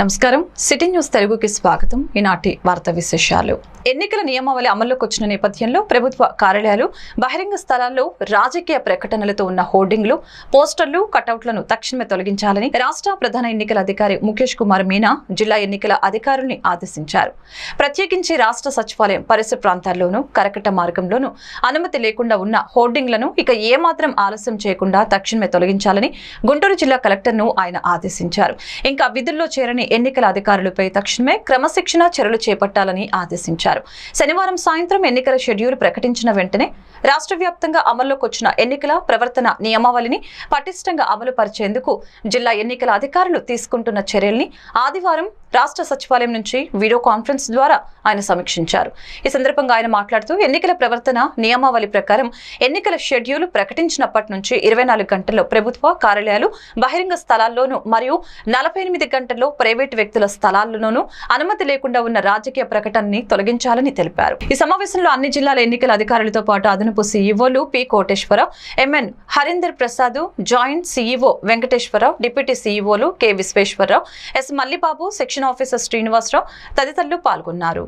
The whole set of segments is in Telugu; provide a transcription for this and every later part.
నమస్కారం. సిటీ న్యూస్ తెలుగుకి స్వాగతం. ఈనాటి వార్తా విశేషాలు. ఎన్నికల నియమావళి అమల్లోకి వచ్చిన నేపథ్యంలో ప్రభుత్వ కార్యాలయాలు బహిరంగ స్థలాల్లో రాజకీయ ప్రకటనలతో ఉన్న హోర్డింగ్లు పోస్టర్లు కటౌట్లను తక్షణమే తొలగించాలని రాష్ట్ర ప్రధాన ఎన్నికల అధికారి ముఖేష్ కుమార్ మీనా జిల్లా ఎన్నికల అధికారుల్ని ఆదేశించారు. ప్రత్యేకించి రాష్ట్ర సచివాలయం పరిసర ప్రాంతాల్లోనూ కరకట్ట మార్గంలోనూ అనుమతి లేకుండా ఉన్న హోర్డింగ్లను ఇక ఏమాత్రం ఆలస్యం చేయకుండా తక్షణమే తొలగించాలని గుంటూరు జిల్లా కలెక్టర్ను ఆయన ఆదేశించారు. ఇంకా విధుల్లో చేరని ఎన్నికల అధికారులపై తక్షణమే క్రమశిక్షణ చర్యలు చేపట్టాలని ఆదేశించారు. శనివారం సాయంత్రం ఎన్నికల షెడ్యూల్ ప్రకటించిన వెంటనే రాష్ట్ర వ్యాప్తంగా అమల్లోకి వచ్చిన ఎన్నికల ప్రవర్తన నియమావళిని పటిష్టంగా అమలు పరిచేందుకు జిల్లా ఎన్నికల అధికారులు తీసుకుంటున్న చర్యల్ని ఆదివారం రాష్ట్ర సచివాలయం నుంచి వీడియో కాన్ఫరెన్స్ ద్వారా ఆయన సమీక్షించారు. ఈ సందర్భంగా ఆయన మాట్లాడుతూ ఎన్నికల ప్రవర్తన నియమావళి ప్రకారం ఎన్నికల షెడ్యూల్ ప్రకటించినప్పటి నుంచి ఇరవై నాలుగు గంటల్లో ప్రభుత్వ కార్యాలయాలు బహిరంగ స్థలాల్లోనూ మరియు నలభై ఎనిమిది గంటల్లో ప్రైవేట్ వ్యక్తుల స్థలాల్లోనూ అనుమతి లేకుండా ఉన్న రాజకీయ ప్రకటనని తొలగించాలని తెలిపారు. ఈ సమావేశంలో అన్ని జిల్లాల ఎన్నికల అధికారులతో పాటు అదనపు సీఈఓలు P Koteswararao M N Harinder Prasad joint CEO Venkateswararao deputy సీఈఓలు K Visweswararao S Mallibabu section officer Srinivasarao తదితరులు పాల్గొన్నారు.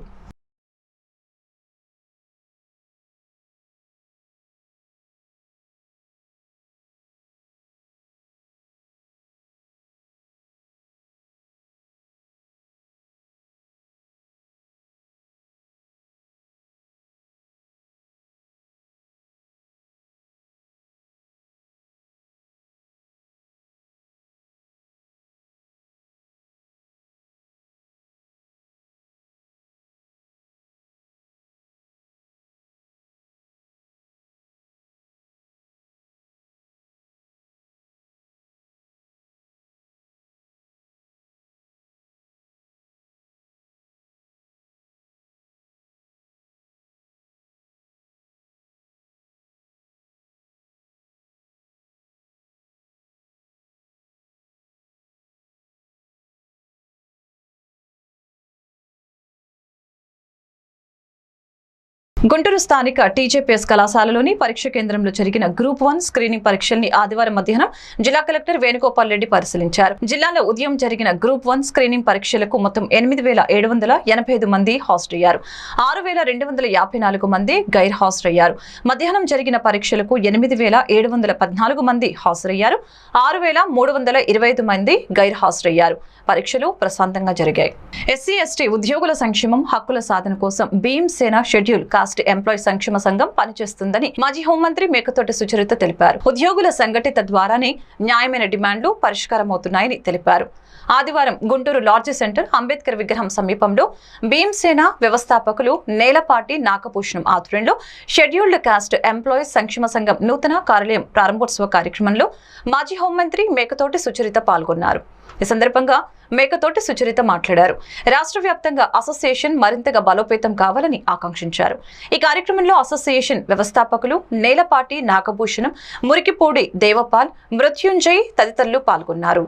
గుంటూరు స్థానిక టీజేపీఎస్ కళాశాలలోని పరీక్ష కేంద్రంలో జరిగిన గ్రూప్ వన్ స్క్రీనింగ్ పరీక్షల్ని ఆదివారం మధ్యాహ్నం జిల్లా కలెక్టర్ వేణుగోపాల్ రెడ్డి పరిశీలించారు. జిల్లాలో ఉదయం జరిగిన గ్రూప్ వన్ స్క్రీనింగ్ పరీక్షలకు మొత్తం ఎనిమిది వేల ఏడు వందల ఎనభై ఐదు మంది హాజరయ్యారు ఆరు వేల రెండు వందల యాభై నాలుగు మంది గైర్ హాజరయ్యారు మధ్యాహ్నం జరిగిన పరీక్షలకు ఎనిమిది వేల ఏడు వందల పద్నాలుగు మంది హాజరయ్యారు. ఆరు వేల మూడు వందల ఇరవై ఐదు మంది గైర్ హాజరయ్యారు. పరీక్షలు ప్రశాంతంగా జరిగాయి. ఎస్సీ ఎస్టీ ఉద్యోగుల సంక్షేమం హక్కుల సాధన కోసం Bhim Sena schedule caste employee సంక్షేమ సంఘం పనిచేస్తుందని మాజీ హోంమంత్రి మేకతోటి సుచరిత తెలిపారు. ఉద్యోగుల సంఘటిత ద్వారానే న్యాయమైన డిమాండ్లు పరిష్కారమవుతున్నాయని తెలిపారు. ఆదివారం గుంటూరు లార్జ్ సెంటర్ అంబేద్కర్ విగ్రహం సమీపంలో భీమ్సేన వ్యవస్థాపకులు నేలపాటి నాగభూషణం ఆధ్వర్యంలో షెడ్యూల్డ్ కాస్ట్ ఎంప్లాయీస్ సంక్షేమ సంఘం నూతన కార్యాలయం ప్రారంభోత్సవ కార్యక్రమంలో మాజీ హోంమంత్రి మేకతోటి సుచరిత పాల్గొన్నారు. ఈ సందర్భంగా మేకతోటి సుచరిత మాట్లాడారు. రాష్ట్ర వ్యాప్తంగా అసోసియేషన్ మరింతగా బలోపేతం కావాలని ఆకాంక్షించారు. ఈ కార్యక్రమంలో అసోసియేషన్ వ్యవస్థాపకులు నేలపాటి నాగభూషణం మురికిపూడి దేవపాల్ మృత్యుంజయ్ తదితరులు పాల్గొన్నారు.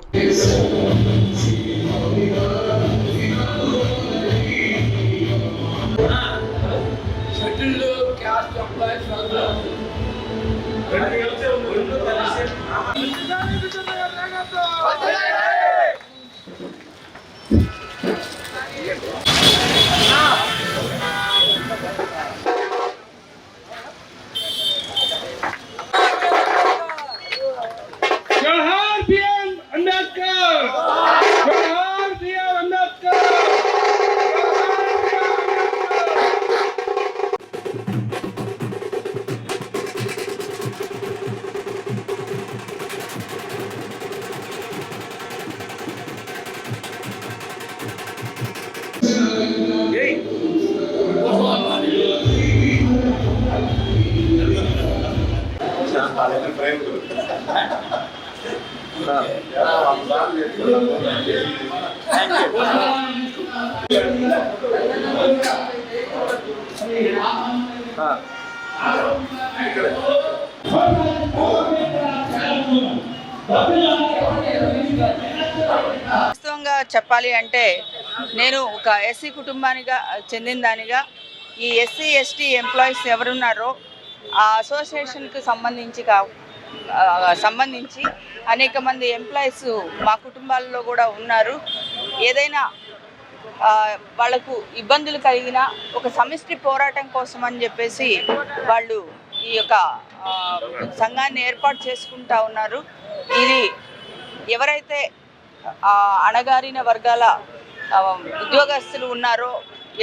వాస్తవంగా చెప్పాలి అంటే నేను ఒక ఎస్సీ కుటుంబానిగా చెందిన దానిగా ఈ ఎస్సీ ఎస్టీ ఎంప్లాయీస్ ఎవరున్నారో ఆ అసోసియేషన్కి సంబంధించి కా సంబంధించి అనేక మంది ఎంప్లాయీస్ మా కుటుంబాల్లో కూడా ఉన్నారు. ఏదైనా వాళ్ళకు ఇబ్బందులు కలిగిన ఒక సమిష్టి పోరాటం కోసం అని చెప్పేసి వాళ్ళు ఈ యొక్క సంఘాన్ని ఏర్పాటు చేసుకుంటా ఉన్నారు. ఇది ఎవరైతే అణగారిన వర్గాల ఉద్యోగస్తులు ఉన్నారో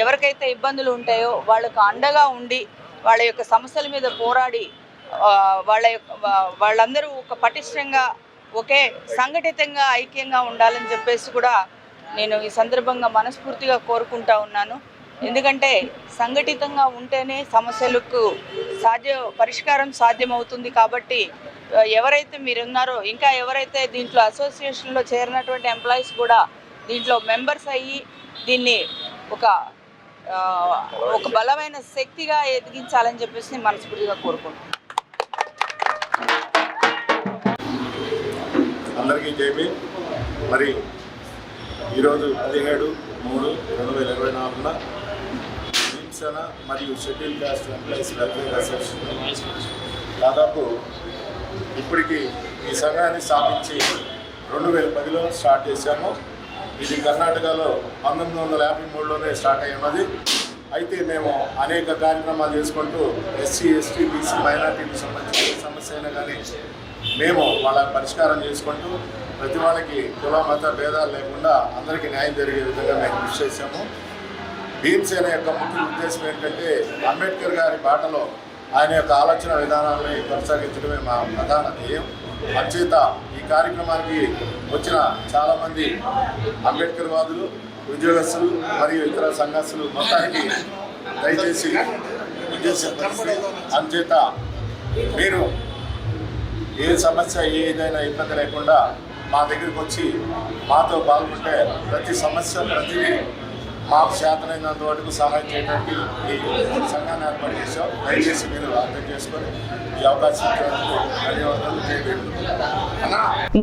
ఎవరికైతే ఇబ్బందులు ఉంటాయో వాళ్ళకు అండగా ఉండి వాళ్ళ యొక్క సమస్యల మీద పోరాడి వాళ్ళ యొక్క వాళ్ళందరూ ఒక పటిష్టంగా ఒకే సంఘటితంగా ఐక్యంగా ఉండాలని చెప్పేసి కూడా నేను ఈ సందర్భంగా మనస్ఫూర్తిగా కోరుకుంటా ఉన్నాను. ఎందుకంటే సంఘటితంగా ఉంటేనే సమస్యలకు సాధ్య పరిష్కారం సాధ్యమవుతుంది కాబట్టి ఎవరైతే మీరు ఉన్నారో ఇంకా ఎవరైతే దీంట్లో అసోసియేషన్లో చేరినటువంటి ఎంప్లాయీస్ కూడా దీంట్లో మెంబర్స్ అయ్యి దీన్ని ఒక ఒక బలమైన శక్తిగా ఎదిగించాలని చెప్పేసి మనస్ఫూర్తిగా కోరుకుంటున్నాను. అందరికీ జైబీ మరి ఈరోజు పదిహేడు మూడు రెండు వేల ఇరవై నాలుగున భీమసేన మరియు schedule caste employees welfare association దాదాపు ఇప్పటికి ఈ సంఘాన్ని స్థాపించి రెండు వేల పదిలో స్టార్ట్ చేశాము. ఇది కర్ణాటకలో పంతొమ్మిది వందల యాభై మూడులోనే స్టార్ట్ అయి ఉన్నది అయితే మేము అనేక కార్యక్రమాలు చేసుకుంటూ ఎస్సీ ఎస్టీ బీసీ మైనార్టీకి సంబంధించిన సమస్య అయినా కానీ మేము వాళ్ళ పరిష్కారం చేసుకుంటూ ప్రతి వాళ్ళకి కుల మత భేదాలు లేకుండా అందరికీ న్యాయం జరిగే విధంగా మేము కృషి చేశాము. భీమసేన యొక్క ముఖ్య ఉద్దేశం ఏంటంటే అంబేద్కర్ గారి బాటలో ఆయన యొక్క ఆలోచన విధానాలని కొనసాగించడమే మా ప్రధాన ధ్యేయం. అంచేత ఈ కార్యక్రమానికి వచ్చిన చాలామంది అంబేద్కర్ వాదులు ఉద్యోగస్తులు మరియు ఇతర సంఘస్థులు మొత్తానికి దయచేసి ఉద్దేశం అంచేత మీరు ఏ సమస్య ఏదైనా ఇబ్బంది లేకుండా మా దగ్గరికి వచ్చి మాతో పాల్గొంటే ప్రతి సమస్య ప్రతిదీ మాకు శాతనైనంత వరకు సహాయం చేయడానికి ఈ సంఘాన్ని ఏర్పాటు చేశాం. దయచేసి మీరు అర్థం చేసుకొని ఈ అవకాశం ధన్యవాదాలు.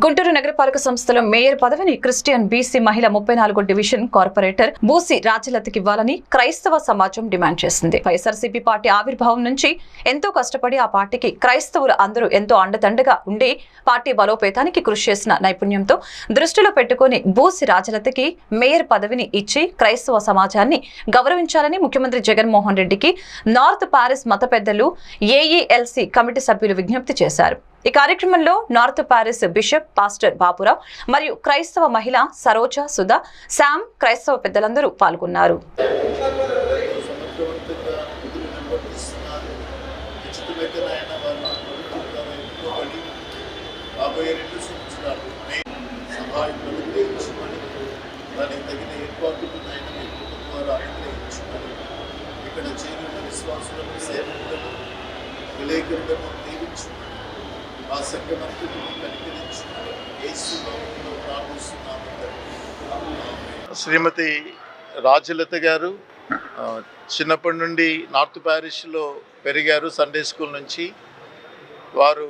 గుంటూరు నగరపాలక సంస్థలో మేయర్ పదవిని క్రిస్టియన్ బీసీ మహిళ ముప్పై నాలుగో డివిజన్ కార్పొరేటర్ బూసి రాజలతకి ఇవ్వాలని క్రైస్తవ సమాజం డిమాండ్ చేసింది. వైఎస్ఆర్సీపీ పార్టీ ఆవిర్భావం నుంచి ఎంతో కష్టపడి ఆ పార్టీకి క్రైస్తవులు అందరూ ఎంతో అండదండగా ఉండి పార్టీ బలోపేతానికి కృషి చేసిన నైపుణ్యంతో దృష్టిలో పెట్టుకుని బూసి రాజలతకి మేయర్ పదవిని ఇచ్చి క్రైస్తవ సమాజాన్ని గౌరవించాలని ముఖ్యమంత్రి జగన్మోహన్ రెడ్డికి నార్త్ పారిస్ మత పెద్దలు ఏఈఎల్సి కమిటీ సభ్యులు విజ్ఞప్తి చేశారు. ఈ కార్యక్రమంలో north Paris bishop pastor Bapurao మరియు క్రైస్తవ మహిళ సరోజ సుధా శామ్ క్రైస్తవ పెద్దలందరూ పాల్గొన్నారు సమర్థవంతంగా విధులు నిర్వర్తిస్తున్నారు ఖచ్చితమైతే ఆయన వారిని ప్రభుత్వం ఎన్నుకోబడి రాబోయే రెండు సంవత్సరాలు మే సహాయం అనుగ్రహించమని దానికి తగిన ఏర్పాట్లు ఆయన మీ కుటుంబం ద్వారా ఇక్కడ చేరిన విశ్వాసులను సేవకులను విలేకరులను దీవించమని ఆ సంఘమంతులను కనికరించమని యేసు నామములో ప్రార్థిస్తున్నాము శ్రీమతి రాజలత గారు చిన్నప్పటి నుండి నార్త్ ప్యారిష్లో పెరిగారు సండే స్కూల్ నుంచి. వారు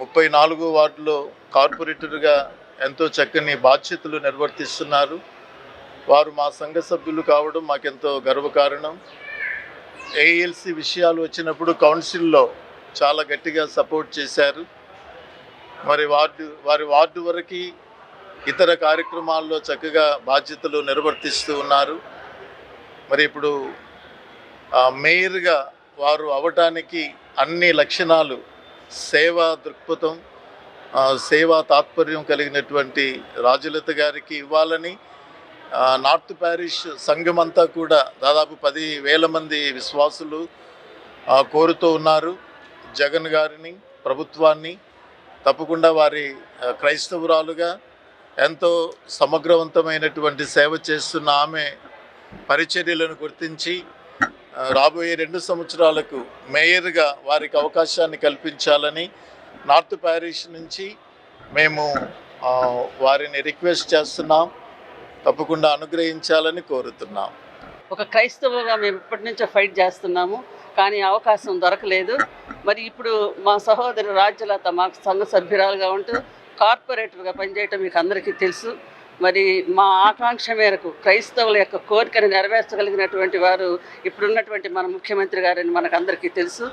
ముప్పై నాలుగో వార్డులో కార్పొరేటర్గా ఎంతో చక్కని బాధ్యతలు నిర్వర్తిస్తున్నారు. వారు మా సంఘ సభ్యులు కావడం మాకెంతో గర్వకారణం. ఏఎల్సి విషయాలు వచ్చినప్పుడు కౌన్సిల్లో చాలా గట్టిగా సపోర్ట్ చేశారు. మరి వార్డు వారి వార్డు వరకు ఇతర కార్యక్రమాల్లో చక్కగా బాధ్యతలు నిర్వర్తిస్తూ ఉన్నారు. మరి ఇప్పుడు మేయర్గా వారు అవటానికి అన్ని లక్షణాలు సేవా దృక్పథం సేవా తాత్పర్యం కలిగినటువంటి రాజులత గారికి ఇవ్వాలని నార్త్ ప్యారిష్ సంఘమంతా కూడా దాదాపు పది వేల మంది విశ్వాసులు కోరుతూ ఉన్నారు. జగన్ గారిని ప్రభుత్వాన్ని తప్పకుండా వారి క్రైస్తవురాలుగా ఎంతో సమగ్రవంతమైనటువంటి సేవ చేస్తున్న ఆమె పరిచర్యలను గుర్తించి రాబోయే రెండు సంవత్సరాలకు మేయర్గా వారికి అవకాశాన్ని కల్పించాలని నార్త్ ప్యారిష్ నుంచి మేము వారిని రిక్వెస్ట్ చేస్తున్నాం. తప్పకుండా అనుగ్రహించాలని కోరుతున్నాం. ఒక క్రైస్తవుగా మేము ఇప్పటి నుంచో ఫైట్ చేస్తున్నాము కానీ అవకాశం దొరకలేదు. మరి ఇప్పుడు మా సహోదరి రాజ్యలత మాకు సంఘ సభ్యురాలుగా ఉంటూ కార్పొరేటర్గా పనిచేయటం మీకు అందరికీ తెలుసు. మరి మా ఆకాంక్ష మేరకు క్రైస్తవుల యొక్క కోరికను నెరవేర్చగలిగినటువంటి వారు ఇప్పుడున్నటువంటి మన ముఖ్యమంత్రి గారని మనకు అందరికీ తెలుసు.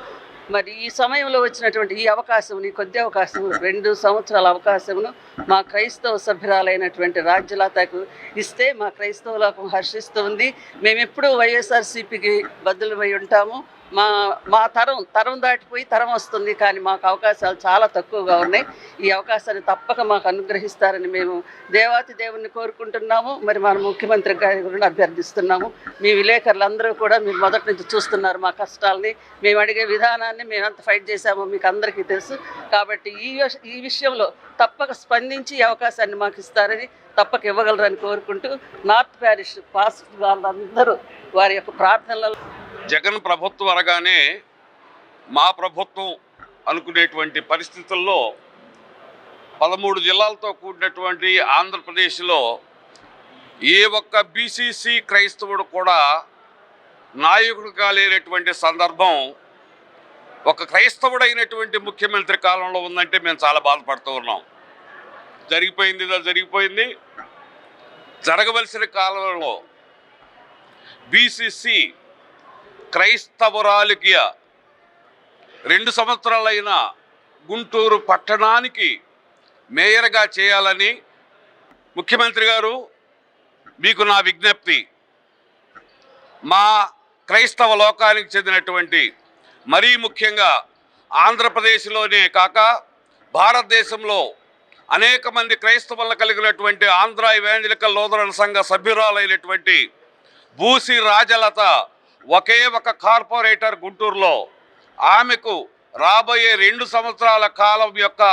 మరి ఈ సమయంలో వచ్చినటువంటి ఈ అవకాశం ఈ కొద్ది అవకాశం రెండు సంవత్సరాల అవకాశమును మా క్రైస్తవ సభ్యురాలైనటువంటి రాజ్యలతకు ఇస్తే మా క్రైస్తవ లోకం హర్షిస్తుంది. మేము ఎప్పుడూ వైఎస్ఆర్సీపీకి బద్దులమై ఉంటాము. మా మా తరం తరం దాటిపోయి తరం వస్తుంది కానీ మాకు అవకాశాలు చాలా తక్కువగా ఉన్నాయి. ఈ అవకాశాన్ని తప్పక మాకు అనుగ్రహిస్తారని మేము దేవాతి దేవుణ్ణి కోరుకుంటున్నాము. మరి మన ముఖ్యమంత్రి గారి గురించి అభ్యర్థిస్తున్నాము. మీ విలేకరులందరూ కూడా మీరు మొదటి నుంచి చూస్తున్నారు మా కష్టాలని. మేము అడిగే విధానాన్ని మేము ఎంత ఫైట్ చేశామో మీకు అందరికీ తెలుసు. కాబట్టి ఈ ఈ విషయంలో తప్పక స్పందించి అవకాశాన్ని మాకు ఇస్తారని తప్పక ఇవ్వగలరని కోరుకుంటూ నార్త్ ప్యారిష్ పాస్ వాళ్ళందరూ వారి యొక్క ప్రార్థనలలో జగన్ ప్రభుత్వం అనగానే మా ప్రభుత్వం అనుకునేటువంటి పరిస్థితుల్లో పదమూడు జిల్లాలతో కూడినటువంటి ఆంధ్రప్రదేశ్లో ఏ ఒక్క బీసీసీ క్రైస్తవుడు కూడా నాయకుడు కాలేనటువంటి సందర్భం ఒక క్రైస్తవుడైనటువంటి ముఖ్యమంత్రి కాలంలో ఉందంటే మేము చాలా బాధపడుతూ ఉన్నాం. జరిగిపోయింది జరిగిపోయింది. జరగవలసిన కాలంలో బీసీసీ క్రైస్తవురాలికి రెండు సంవత్సరాలైన గుంటూరు పట్టణానికి మేయర్గా చేయాలని ముఖ్యమంత్రి గారు మీకు నా విజ్ఞప్తి. మా క్రైస్తవ లోకానికి చెందినటువంటి మరీ ముఖ్యంగా ఆంధ్రప్రదేశ్లోనే కాక భారతదేశంలో అనేక మంది క్రైస్తవులను కలిగినటువంటి ఆంధ్ర ఇవాంజలికల్ లోదరణ సంఘ సభ్యురాలైనటువంటి బూసి రాజలత ఒకే ఒక కార్పొరేటర్ గుంటూరులో. ఆమెకు రాబోయే రెండు సంవత్సరాల కాలం యొక్క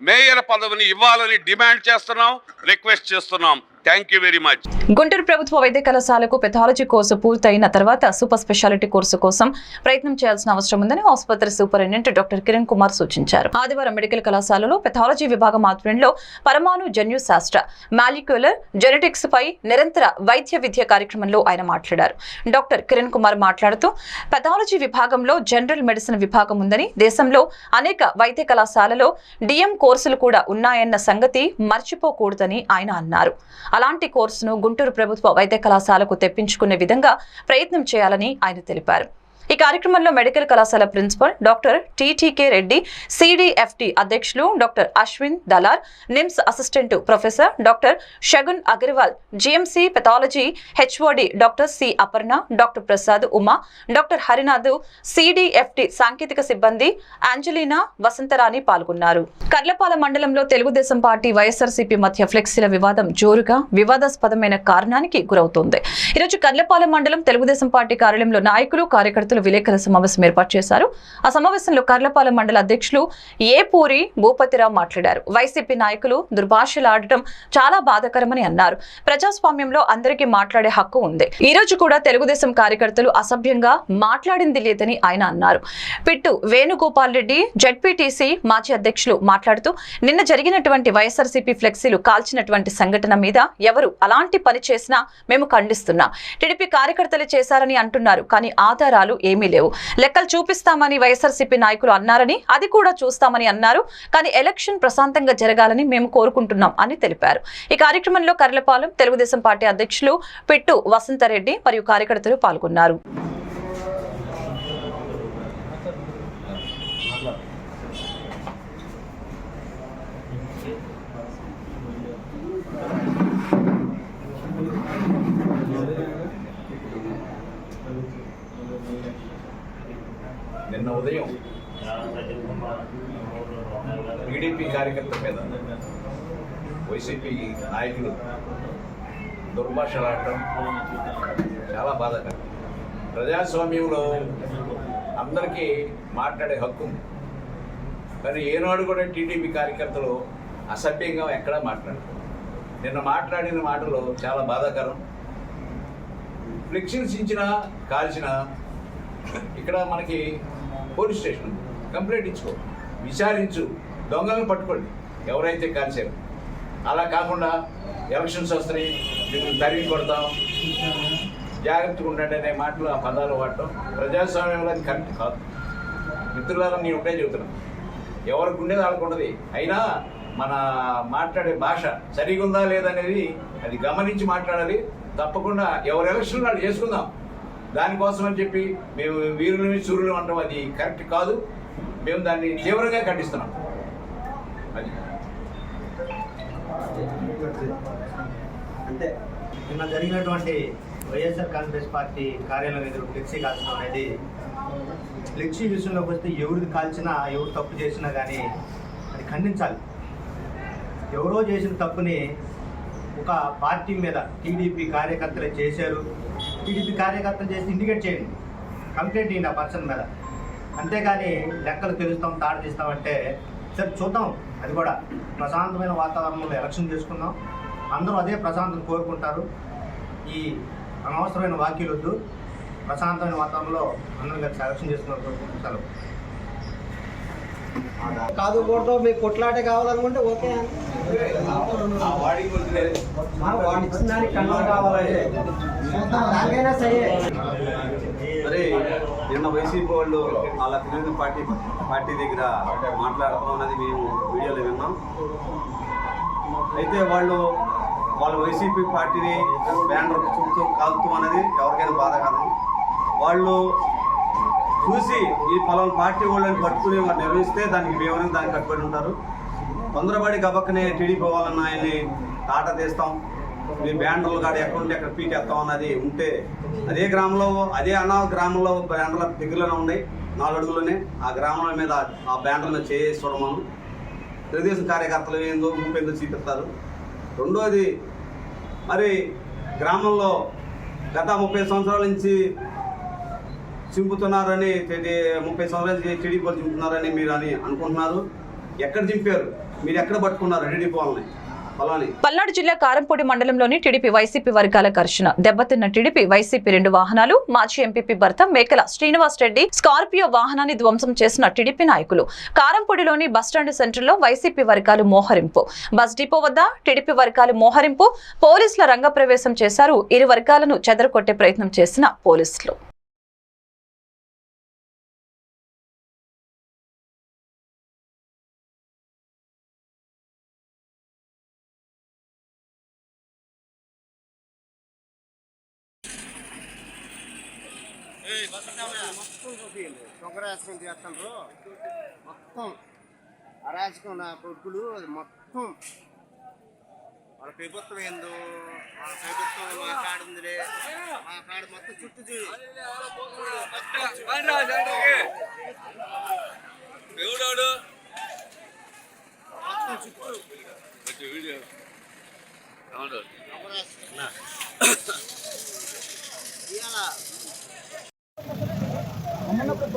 మేయర్ పదవిని ఇవ్వాలని డిమాండ్ చేస్తున్నాం రిక్వెస్ట్ చేస్తున్నాం. Thank you very much Guntur ప్రభుత్వ వైద్య కళాశాలకు పెథాలజీ కోర్సు పూర్తయిన తర్వాత సూపర్ స్పెషాలిటీ కోర్సు కోసం ప్రయత్నం చేయాల్సిన అవసరం ఉందని ఆసుపత్రి సూపరింటెండెంట్ డాక్టర్ కిరణ్ కుమార్ సూచించారు. ఆదివారం మెడికల్ కళాశాలలో పెథాలజీ విభాగం ఆధ్వర్యంలో పరమాణు జన్యు శాస్త్ర మాలిక్యులర్ జెనెటిక్స్ పై నిరంతర వైద్య విద్య కార్యక్రమంలో ఆయన మాట్లాడారు. డాక్టర్ కిరణ్ కుమార్ మాట్లాడుతూ పెథాలజీ విభాగంలో జనరల్ మెడిసిన్ విభాగం ఉందని దేశంలో అనేక వైద్య కళాశాలలో డిఎం కోర్సులు కూడా ఉన్నాయన్న సంగతి మర్చిపోకూడదని ఆయన అన్నారు. అలాంటి కోర్సును గుంటూరు ప్రభుత్వ వైద్య కళాశాలకు తెప్పించుకునే విధంగా ప్రయత్నం చేయాలని ఆయన తెలిపారు. ఈ కార్యక్రమంలో మెడికల్ కళాశాల principal doctor TTK Reddy CDFT అధ్యక్షులు doctor Ashwin Dalar NIMS assistant professor doctor Shagun Agarwal GMC pathology HOD doctor C Aparna doctor Prasad Uma doctor Harinath CDFT సాంకేతిక సిబ్బంది అంజలీనా వసంతరాణి పాల్గొన్నారు. కర్లపాల మండలంలో తెలుగుదేశం పార్టీ వైఎస్ఆర్సీపీ మధ్య ఫ్లెక్సీల వివాదం జోరుగా వివాదాస్పదమైన కారణానికి గురవుతోంది. ఈరోజు కర్లపాల మండలం తెలుగుదేశం పార్టీ కార్యాలయంలో నాయకులు కార్యకర్తలు విలేకరుల సమావేశం ఏర్పాటు చేశారు. ఆ సమావేశంలో కర్లపాలెం మండల అధ్యక్షులు ఏ పూరి భూపతిరావు మాట్లాడారు. వైసీపీ నాయకులు దుర్భాషలాడటం చాలా బాధాకరమని అన్నారు. ప్రజాస్వామ్యంలో అందరికీ మాట్లాడే హక్కు ఉంది. ఈ రోజు కూడా తెలుగుదేశం కార్యకర్తలు అసభ్యంగా మాట్లాడింది లేదని ఆయన అన్నారు. పిట్టు వేణుగోపాల్ రెడ్డి జడ్పీటీసీ మాజీ అధ్యక్షులు మాట్లాడుతూ నిన్న జరిగినటువంటి వైఎస్ఆర్సీపీ ఫ్లెక్సీలు కాల్చినటువంటి సంఘటన మీద ఎవరు అలాంటి పని చేసినా మేము ఖండిస్తున్నాం. టీడీపీ కార్యకర్తలు చేశారని అంటున్నారు కానీ ఆధారాలు ఏమీ లేవు. లెక్కలు చూపిస్తామని వైఎస్ఆర్సీపీ నాయకులు అన్నారని అది కూడా చూస్తామని అన్నారు. కానీ ఎలక్షన్ ప్రశాంతంగా జరగాలని మేము కోరుకుంటున్నాం అని తెలిపారు. ఈ కార్యక్రమంలో కర్లపాలెం తెలుగుదేశం పార్టీ అధ్యక్షులు పిట్టు వసంతరెడ్డి మరియు కార్యకర్తలు పాల్గొన్నారు. నిన్న ఉదయం టీడీపీ కార్యకర్తల మీద వైసీపీ నాయకులు దుర్భాషలాడటం చాలా బాధాకరం. ప్రజాస్వామ్యంలో అందరికీ మాట్లాడే హక్కు ఉంది. కానీ ఏనాడు కూడా టీడీపీ కార్యకర్తలు అసభ్యంగా ఎక్కడా మాట్లాడరు. నిన్న మాట్లాడిన మాటలు చాలా బాధాకరం. ఫ్లెక్సీలు చించిన కాల్చిన ఇక్కడ మనకి పోలీస్ స్టేషన్ ఉంది. కంప్లైంట్ ఇచ్చుకో. విచారించు. దొంగలను పట్టుకోండి. ఎవరైతే కాల్చారు. అలా కాకుండా ఎలక్షన్స్ వస్తాయి మిమ్మల్ని తరిగి కొడతాం. జాగ్రత్తగా ఉండండి అనే మాటలు ఆ పదాలు వాడటం ప్రజాస్వామ్యంలో అది కరెక్ట్ కాదు. మిత్రులారా నేను ఒకటే చెబుతున్నాను. ఎవరికి ఉండేది వాళ్ళకు ఉండదు. అయినా మన మాట్లాడే భాష సరిగా ఉందా లేదనేది అది గమనించి మాట్లాడాలి. తప్పకుండా ఎవరు ఎలక్షన్ వాళ్ళు చేసుకుందాం. దానికోసం అని చెప్పి మేము వీరులని సూర్యులు అంటాం. అది కరెక్ట్ కాదు. మేము దాన్ని తీవ్రంగా ఖండిస్తున్నాం. అది. అంటే నిన్న జరిగినటువంటి వైఎస్ఆర్ కాంగ్రెస్ పార్టీ కార్యాలయం ఎదురు ఫ్లెక్సీ కాల్చడం అనేది ఫ్లెక్సీ విషయంలోకి వస్తే ఎవరిది కాల్చినా ఎవరు తప్పు చేసినా కానీ అది ఖండించాలి. ఎవరో చేసిన తప్పుని ఒక పార్టీ మీద టీడీపీ కార్యకర్తలు చేశారు. టీడీపీ కార్యకర్తలు చేసి ఇండికేట్ చేయండి. కంప్లైంట్ ఇవ్వండి ఆ పర్సన్ మీద. అంతేగాని లెక్కలు తెలుస్తాం తాడు తీస్తామంటే సరే చూద్దాం. అది కూడా ప్రశాంతమైన వాతావరణంలో ఎలక్షన్ చేసుకుందాం. అందరూ అదే ప్రశాంతం కోరుకుంటారు. ఈ అనవసరమైన వాక్యలు వద్దు. ప్రశాంతమైన వాతావరణంలో అందరం కలిసి ఎలక్షన్ చేసుకున్నారు కోరుకుంటారు కాదు కూడదు మీకు కొట్లాటే కావాలనుకుంటే ఓకే ఆ వాడు ఇచ్చిన దానికి కావాలి దానికైనా సరే మరి నిన్న వైసీపీ వాళ్ళు వాళ్ళ తెలుగు పార్టీ పార్టీ దగ్గర మాట్లాడతాం అన్నది మేము వీడియోలో విన్నాం. అయితే వాళ్ళు వాళ్ళు వైసీపీ పార్టీని బ్యానర్ చుట్టూ కాలుతూ అనేది ఎవరికైనా బాధాకరం వాళ్ళు చూసి ఈ పలానా పార్టీ వాళ్ళని పట్టుకుని వారు నిర్వహిస్తే దానికి మేమని దానికి కట్టుబడి ఉంటారు. తొందరపడి గబక్కనే టీడీపీ వాళ్ళని ఆయన్ని తాట తీస్తాం. మీ బ్యానర్లు కాడ ఎక్కడ ఉంటే ఎక్కడ పీకేస్తాం అన్నది ఉంటే అదే గ్రామంలో అదే అన్న గ్రామంలో బ్యానర్ల దగ్గరలోనే ఉన్నాయి నాలుగు అడుగులోనే. ఆ గ్రామాల మీద ఆ బ్యానర్లను చేసి చూడమను. తెలుగుదేశం కార్యకర్తలు ఏందో ముప్పేందో చూపిస్తారు రెండోది మరి గ్రామంలో గత ముప్పై సంవత్సరాల నుంచి చింపుతున్నారని ముప్పై సంవత్సరాల నుంచి టీడీపీ వాళ్ళు చింపుతున్నారని మీరు అని అనుకుంటున్నారు. ఎక్కడ చింపారు? మీరు ఎక్కడ పట్టుకున్నారు పల్నాడు జిల్లా కారంపూడి మండలంలోని టీడీపీ వైసీపీ వర్గాల ఘర్షణ. దెబ్బతిన్న టీడీపీ వైసీపీ రెండు వాహనాలు మాజీ ఎంపీపీ భర్త మేకల శ్రీనివాస్ రెడ్డి స్కార్పియో వాహనాన్ని ధ్వంసం చేసిన టీడీపీ నాయకులు. కారంపూడిలోని బస్టాండ్ సెంటర్లో వైసీపీ వర్గాలు మోహరింపు. బస్ డిపో వద్ద టీడీపీ వర్గాలు మోహరింపు. పోలీసుల రంగప్రవేశం చేశారు. ఇరు వర్గాలను చెదరగొట్టే ప్రయత్నం చేసిన పోలీసులు. దొంగరాజకం చేస్తుండ్రు. మొత్తం అరాచకం నా కొడుకులు అది మొత్తం. వాళ్ళ ప్రభుత్వం ఏందో వాళ్ళ ప్రభుత్వం మా కాడు ఉందిలే. మా కాడు మొత్తం చుట్టూ చూడు. మొత్తం చుట్టూ. ఇవాళ